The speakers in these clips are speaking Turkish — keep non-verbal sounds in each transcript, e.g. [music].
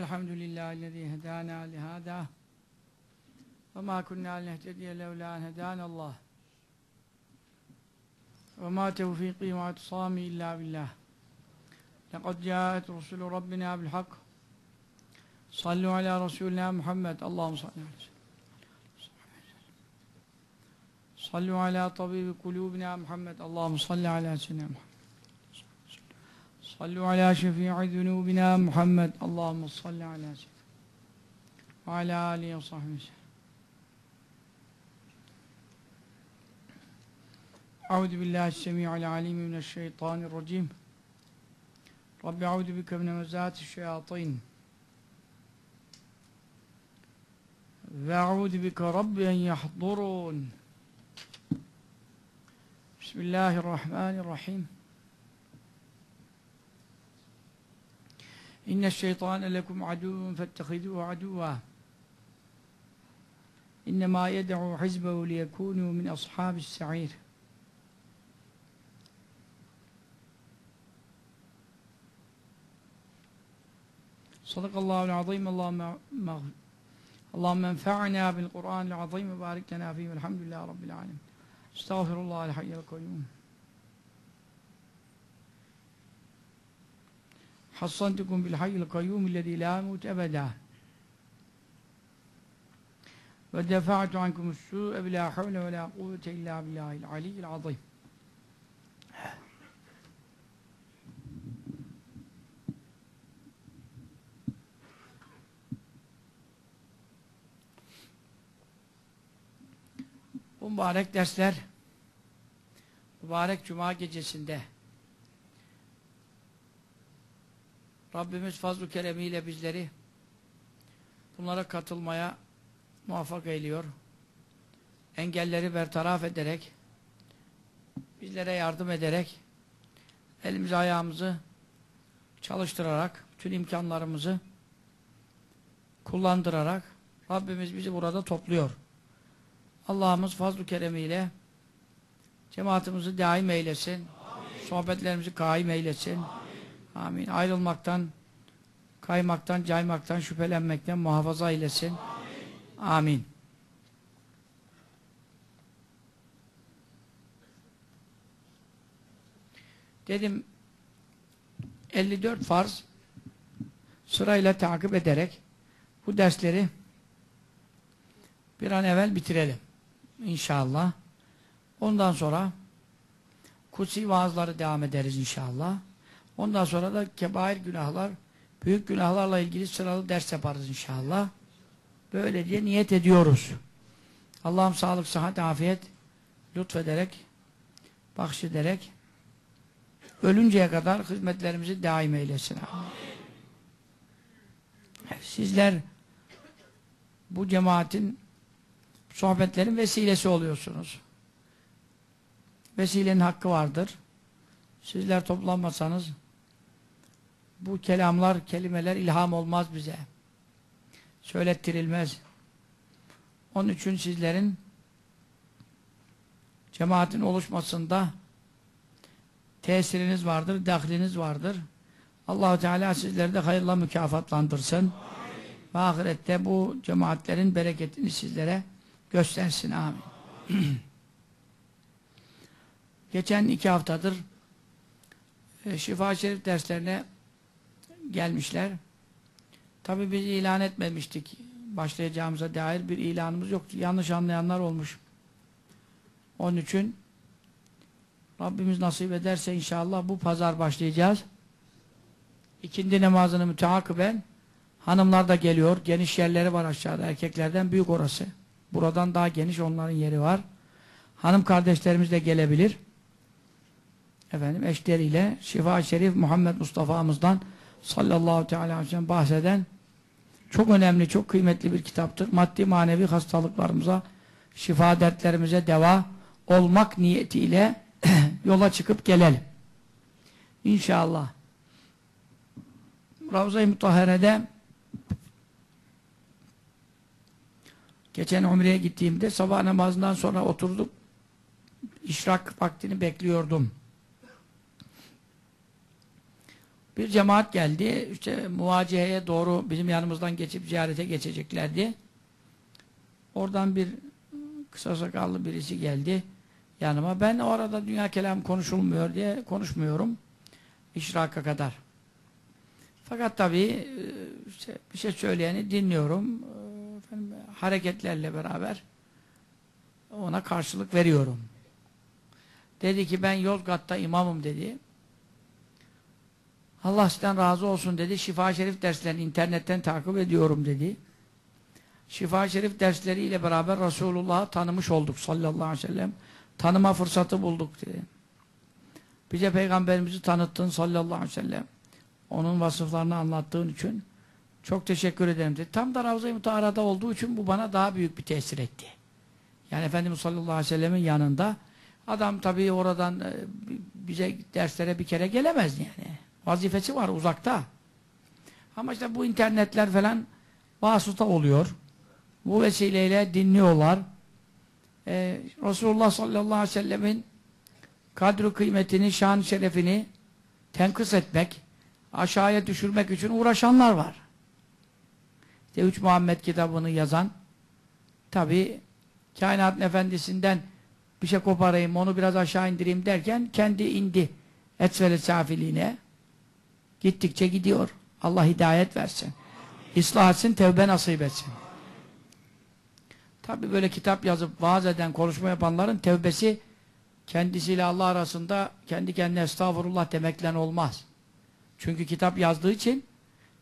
الحمد لله الذي هدانا لهذا وما كنا لنهتدي لولا أن هدانا الله. وما توفيقي واعتصامي إلا بالله. لقد جاءت رسل ربنا بالحق. صلوا على رسولنا محمد. اللهم صل على وسلم صلوا على طبيب قلوبنا محمد. اللهم صل على سيدنا محمد. صلوا على شفيع ذنوبنا محمد. اللهم صل على سيدنا وعلى آله وصحبه وسلم. أعوذ بالله السميع العليم من الشيطان الرجيم. رب أعوذ بك من مزات الشياطين. وأعوذ بك رب أن يحضرون. بسم الله الرحمن الرحيم. إن الشيطان لكم عدو فاتخذوه عدوا. إنما يدعو حزبه ليكونوا من أصحاب السعير. صدق الله العظيم. اللهم اللهم انفعنا بالقرآن العظيم وبارك لنا فيه والحمد لله رب العالمين. أستغفر الله الحي القيوم. hassantukum bil hayyil kayyum illezî lâ yemut ebedâ. Ve defa'tu ankum su'e bilâ havle ve lâ kuvvete illâ billâhil aliyyil azîm. Bu mübarek dersler mübarek cuma gecesinde Rabbimiz fazl-ı keremiyle bizleri bunlara katılmaya muvaffak eyliyor. Engelleri bertaraf ederek bizlere yardım ederek elimizi ayağımızı çalıştırarak tüm imkanlarımızı kullandırarak Rabbimiz bizi burada topluyor. Allah'ımız fazl-ı keremiyle cemaatimizi daim eylesin. Amin. Sohbetlerimizi kaim eylesin. Amin. Amin. Ayrılmaktan, kaymaktan, caymaktan, şüphelenmekten muhafaza eylesin. Amin. Amin. Dedim 54 farz sırayla takip ederek bu dersleri bir an evvel bitirelim. İnşallah. Ondan sonra kutsi vaazları devam ederiz inşallah. Ondan sonra da kebair günahlar, büyük günahlarla ilgili sıralı ders yaparız inşallah. Böyle diye niyet ediyoruz. Allah'ım sağlık, sıhhat, afiyet lütfederek, bahşederek ölünceye kadar hizmetlerimizi daim eylesin. Sizler bu cemaatin sohbetlerin vesilesi oluyorsunuz. Vesilenin hakkı vardır. Sizler toplanmasanız bu kelamlar, kelimeler ilham olmaz bize. Söylettirilmez. Onun için sizlerin cemaatin oluşmasında tesiriniz vardır, dahliniz vardır. Allahu Teala sizleri de hayırla mükafatlandırsın. Ve ahirette bu cemaatlerin bereketini sizlere göstersin. Amin. [clears throat] Geçen iki haftadır e, Şifa Şerif derslerine gelmişler. Tabi biz ilan etmemiştik. Başlayacağımıza dair bir ilanımız yoktu. Yanlış anlayanlar olmuş. Onun için Rabbimiz nasip ederse inşallah bu pazar başlayacağız. İkindi namazını müteakiben hanımlar da geliyor. Geniş yerleri var aşağıda. Erkeklerden büyük orası. Buradan daha geniş onların yeri var. Hanım kardeşlerimiz de gelebilir. Efendim eşleriyle Şifa Şerif Muhammed Mustafa'mızdan sallallahu teala aleyhi ve sellem bahseden çok önemli, çok kıymetli bir kitaptır. Maddi manevi hastalıklarımıza, şifa dertlerimize deva olmak niyetiyle [clears throat] yola çıkıp gelelim. İnşallah. Ravza-i Mutahhare'de geçen umreye gittiğimde sabah namazından sonra oturduk. İşrak vaktini bekliyordum. Bir cemaat geldi. İşte muvaciheye doğru bizim yanımızdan geçip ziyarete geçeceklerdi. Oradan bir kısa sakallı birisi geldi yanıma. Ben o arada dünya kelam konuşulmuyor diye konuşmuyorum. İşraka kadar. Fakat tabii işte bir şey söyleyeni dinliyorum. Efendim, hareketlerle beraber ona karşılık veriyorum. Dedi ki ben Yozgat'ta imamım dedi. Allah sizden razı olsun dedi. Şifa Şerif derslerini internetten takip ediyorum dedi. Şifa Şerif dersleriyle beraber Resulullah'ı tanımış olduk sallallahu aleyhi ve sellem. Tanıma fırsatı bulduk dedi. Bize Peygamberimizi tanıttın sallallahu aleyhi ve sellem. Onun vasıflarını anlattığın için çok teşekkür ederim dedi. Tam da Ravza-i Mutahara'da olduğu için bu bana daha büyük bir tesir etti. Yani Efendimiz sallallahu aleyhi ve sellemin yanında adam tabii oradan e, bize derslere bir kere gelemez yani. Vazifesi var uzakta. Ama işte bu internetler falan vasıta oluyor. Bu vesileyle dinliyorlar. Ee, Resulullah sallallahu aleyhi ve sellemin kadru kıymetini, şan şerefini tenkıs etmek, aşağıya düşürmek için uğraşanlar var. İşte Üç Muhammed kitabını yazan tabi kainatın efendisinden bir şey koparayım, onu biraz aşağı indireyim derken kendi indi etsvele safiliğine gittikçe gidiyor. Allah hidayet versin. İslah etsin, tevbe nasip etsin. Tabi böyle kitap yazıp vaaz eden, konuşma yapanların tevbesi kendisiyle Allah arasında kendi kendine estağfurullah demekle olmaz. Çünkü kitap yazdığı için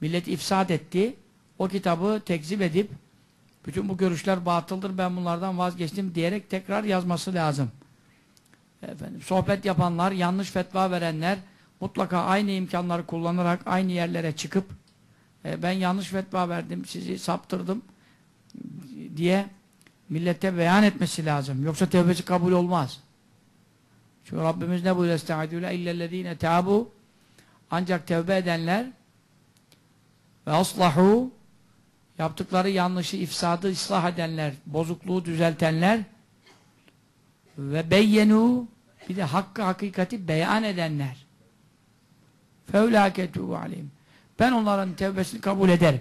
millet ifsad etti. O kitabı tekzip edip bütün bu görüşler batıldır ben bunlardan vazgeçtim diyerek tekrar yazması lazım. Efendim, sohbet yapanlar, yanlış fetva verenler mutlaka aynı imkanları kullanarak aynı yerlere çıkıp e, ben yanlış fetva verdim, sizi saptırdım diye millete beyan etmesi lazım. Yoksa tevbesi kabul olmaz. Çünkü Rabbimiz ne buyuruyor? Estağfirullah illellezine tabu ancak tevbe edenler ve aslahu yaptıkları yanlışı, ifsadı ıslah edenler, bozukluğu düzeltenler ve beyyenu bir de hakkı hakikati beyan edenler fevlâketuhu aleyhim ben onların tevbesini kabul ederim.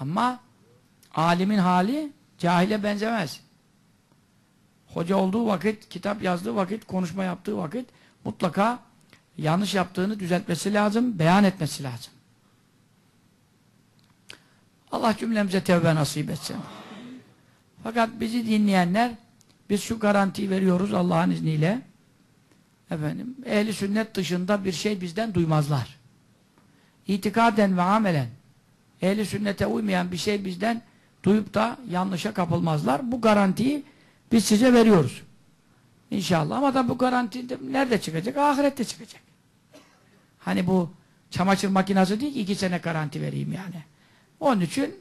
Ama alimin hali cahile benzemez. Hoca olduğu vakit, kitap yazdığı vakit, konuşma yaptığı vakit mutlaka yanlış yaptığını düzeltmesi lazım, beyan etmesi lazım. Allah cümlemize tevbe nasip etsin. Fakat bizi dinleyenler biz şu garantiyi veriyoruz Allah'ın izniyle. Efendim, ehli sünnet dışında bir şey bizden duymazlar. İtikaden ve amelen ehli sünnete uymayan bir şey bizden duyup da yanlışa kapılmazlar. Bu garantiyi biz size veriyoruz. İnşallah. Ama da bu garanti de nerede çıkacak? Ahirette çıkacak. Hani bu çamaşır makinası değil ki iki sene garanti vereyim yani. Onun için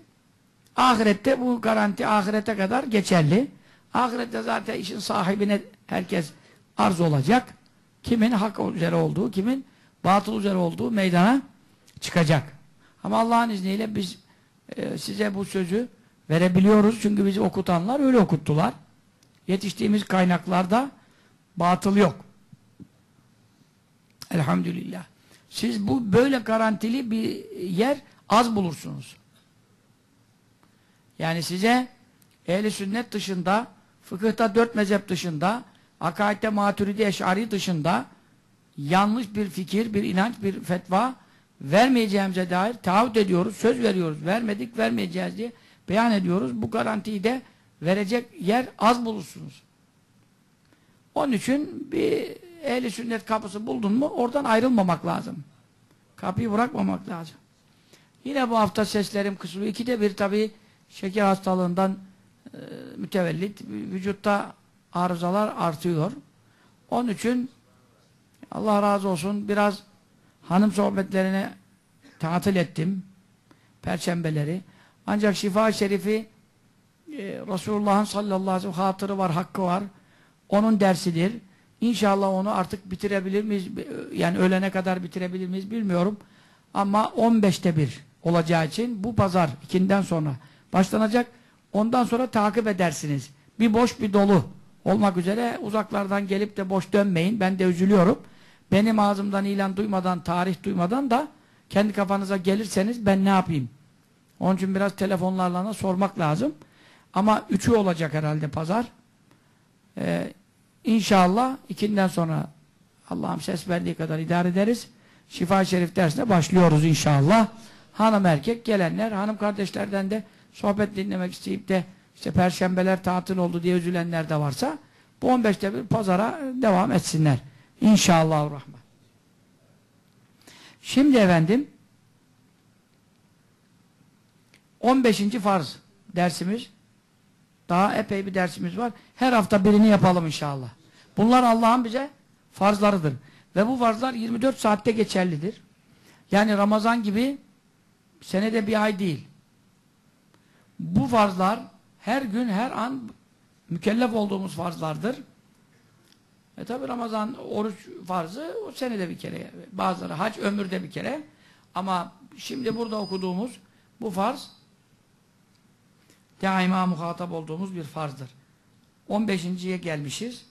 ahirette bu garanti ahirete kadar geçerli. Ahirette zaten işin sahibine herkes arz olacak. Kimin hak üzere olduğu, kimin batıl üzere olduğu meydana çıkacak. Ama Allah'ın izniyle biz e, size bu sözü verebiliyoruz. Çünkü bizi okutanlar öyle okuttular. Yetiştiğimiz kaynaklarda batıl yok. Elhamdülillah. Siz bu böyle garantili bir yer az bulursunuz. Yani size ehli sünnet dışında, fıkıhta dört mezhep dışında, akaidde maturidi eşari dışında yanlış bir fikir, bir inanç, bir fetva vermeyeceğimize dair taahhüt ediyoruz, söz veriyoruz. Vermedik, vermeyeceğiz diye beyan ediyoruz. Bu garantiyi de verecek yer az bulursunuz. Onun için bir ehli sünnet kapısı buldun mu oradan ayrılmamak lazım. Kapıyı bırakmamak lazım. Yine bu hafta seslerim kısılıyor. İkide bir tabi şeker hastalığından e, mütevellit vücutta arızalar artıyor. Onun için Allah razı olsun biraz hanım sohbetlerine tatil ettim. Perşembeleri. Ancak şifa şerifi e, Resulullah'ın sallallahu aleyhi ve sellem hatırı var, hakkı var. Onun dersidir. İnşallah onu artık bitirebilir miyiz? Yani ölene kadar bitirebilir miyiz bilmiyorum. Ama 15'te bir olacağı için bu pazar ikinden sonra başlanacak. Ondan sonra takip edersiniz. Bir boş bir dolu olmak üzere uzaklardan gelip de boş dönmeyin. Ben de üzülüyorum. benim ağzımdan ilan duymadan, tarih duymadan da kendi kafanıza gelirseniz ben ne yapayım? Onun için biraz telefonlarla da sormak lazım. Ama üçü olacak herhalde pazar. Ee, inşallah ikinden sonra Allah'ım ses verdiği kadar idare ederiz. Şifa Şerif dersine başlıyoruz inşallah. Hanım erkek gelenler, hanım kardeşlerden de sohbet dinlemek isteyip de işte perşembeler tatil oldu diye üzülenler de varsa bu 15'te bir pazara devam etsinler. İnşallah rahman. Şimdi efendim 15. farz dersimiz daha epey bir dersimiz var. Her hafta birini yapalım inşallah. Bunlar Allah'ın bize farzlarıdır. Ve bu farzlar 24 saatte geçerlidir. Yani Ramazan gibi senede bir ay değil. Bu farzlar her gün, her an mükellef olduğumuz farzlardır. E tabi Ramazan oruç farzı o senede bir kere. Bazıları hac ömürde bir kere. Ama şimdi burada okuduğumuz bu farz daima muhatap olduğumuz bir farzdır. 15.ye gelmişiz.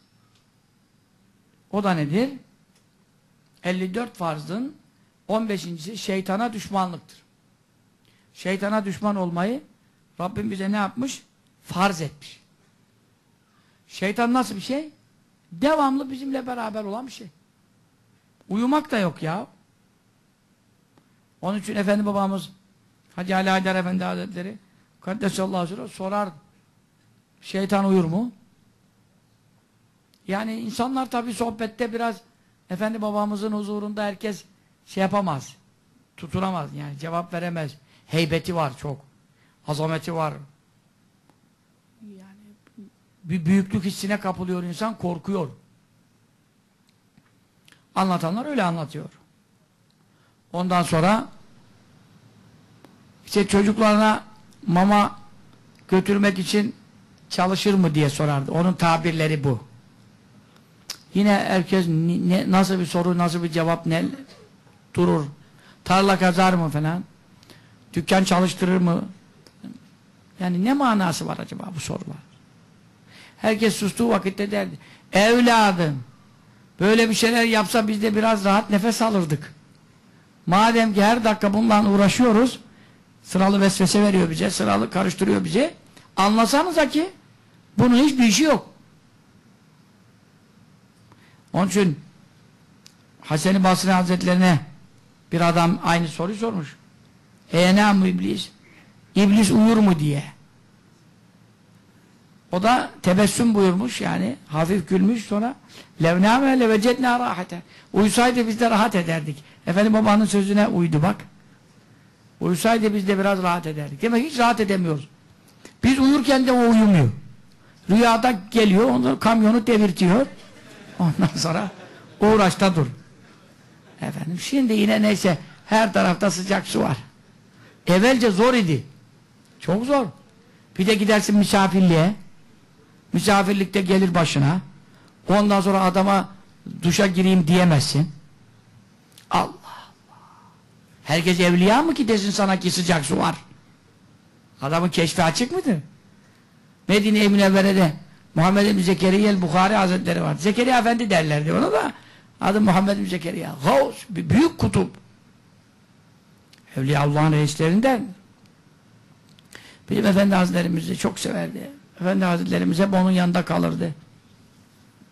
O da nedir? 54 farzın 15.si şeytana düşmanlıktır. Şeytana düşman olmayı Rabbim bize ne yapmış? Farz etmiş. Şeytan nasıl bir şey? Devamlı bizimle beraber olan bir şey. Uyumak da yok ya. Onun için Efendi babamız Hacı Ali Haydar Efendi Hazretleri Kaddesallahu aleyhi sorar şeytan uyur mu? Yani insanlar tabi sohbette biraz Efendi babamızın huzurunda herkes şey yapamaz. Tuturamaz yani cevap veremez. Heybeti var çok. Azameti var. Bir büyüklük hissine kapılıyor insan korkuyor. Anlatanlar öyle anlatıyor. Ondan sonra işte çocuklarına mama götürmek için çalışır mı diye sorardı. Onun tabirleri bu. Yine herkes ne, nasıl bir soru, nasıl bir cevap ne durur. Tarla kazar mı falan. Dükkan çalıştırır mı? Yani ne manası var acaba bu sorular? Herkes sustuğu vakitte derdi. Evladım böyle bir şeyler yapsa biz de biraz rahat nefes alırdık. Madem ki her dakika bundan uğraşıyoruz sıralı vesvese veriyor bize, sıralı karıştırıyor bize. Anlasanıza ki bunun hiçbir işi yok. Onun için Hasan-ı Basri Hazretlerine bir adam aynı soruyu sormuş. Eyenâ iblis? İblis uyur mu diye. O da tebessüm buyurmuş yani hafif gülmüş sonra levnâme levecednâ rahate uyusaydı biz de rahat ederdik. Efendim babanın sözüne uydu bak. Uyusaydı biz de biraz rahat ederdik. Demek hiç rahat edemiyoruz. Biz uyurken de o uyumuyor. Rüyada geliyor, onu kamyonu devirtiyor. Ondan sonra uğraşta dur. Efendim şimdi yine neyse her tarafta sıcak su var. Evvelce zor idi. Çok zor. Bir de gidersin misafirliğe. Misafirlikte gelir başına. Ondan sonra adama duşa gireyim diyemezsin. Allah Allah. Herkes evliya mı ki desin sana ki sıcak su var? Adamın keşfi açık mıdır? Medine-i Münevvere'de Muhammed bin Zekeriya el-Bukhari Hazretleri var. Zekeriya Efendi derlerdi ona da. Adı Muhammed bin Zekeriya. Gavs, büyük kutup. Evliya Allah'ın reislerinden. Bizim Efendi Hazretlerimizi çok severdi. Efendi Hazretlerimiz hep onun yanında kalırdı.